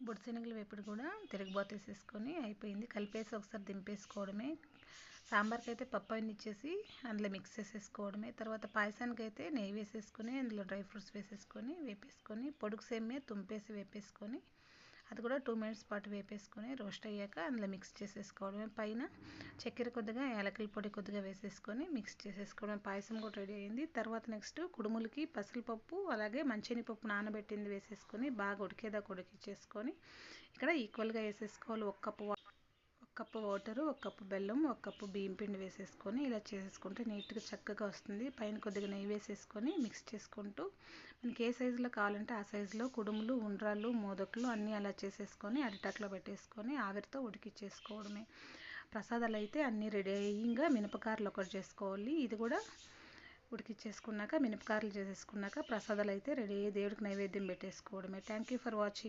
బొడిశనగలు వేపుడు కూడా తిరగబాత వేసేసుకొని అయిపోయింది. కలిపేసి ఒకసారి దింపేసుకోవడమే. సాంబార్కి అయితే పప్పు ఇచ్చేసి అందులో మిక్స్ చేసేసుకోవడమే. తర్వాత పాయసానికి అయితే నెయ్యి వేసేసుకొని అందులో డ్రై ఫ్రూట్స్ వేసేసుకొని వేపేసుకొని పొడుగు సేమే తుంపేసి వేపేసుకొని అది కూడా టూ మినిట్స్ పాటు వేపేసుకొని రోస్ట్ అయ్యాక అందులో మిక్స్ చేసేసుకోవడమే. పైన చక్కెర కొద్దిగా యాలకుల పొడి కొద్దిగా వేసేసుకొని మిక్స్ చేసేసుకోవడం పాయసం కూడా రెడీ అయింది. తర్వాత నెక్స్ట్ కుడుములకి పసలపప్పు అలాగే మంచినిపప్పు నానబెట్టింది వేసేసుకొని బాగా ఉడికేదాకా ఉడికిచ్చేసుకొని ఇక్కడ ఈక్వల్గా వేసేసుకోవాలి. ఒక కప్పు కప్పు వాటరు ఒక కప్పు బెల్లం ఒక కప్పు బియ్యం పిండి వేసేసుకొని ఇలా చేసేసుకుంటే నీట్గా చక్కగా వస్తుంది. పైన కొద్దిగా నెయ్యి వేసేసుకొని మిక్స్ చేసుకుంటూ మనకి ఏ సైజులో కావాలంటే ఆ సైజులో కుడుములు ఉండ్రాళ్ళు మోదకులు అన్నీ అలా చేసేసుకొని అరిటాకులో పెట్టేసుకొని ఆవిరితో ఉడికిచ్చేసుకోవడమే. ప్రసాదాలు అయితే అన్నీ రెడీ అయ్యింగా మినపకారలు ఒకటి చేసుకోవాలి. ఇది కూడా ఉడికిచ్చేసుకున్నాక మినపకారలు చేసేసుకున్నాక ప్రసాదాలు అయితే రెడీ దేవుడికి నైవేద్యం పెట్టేసుకోవడమే. Thank you for watching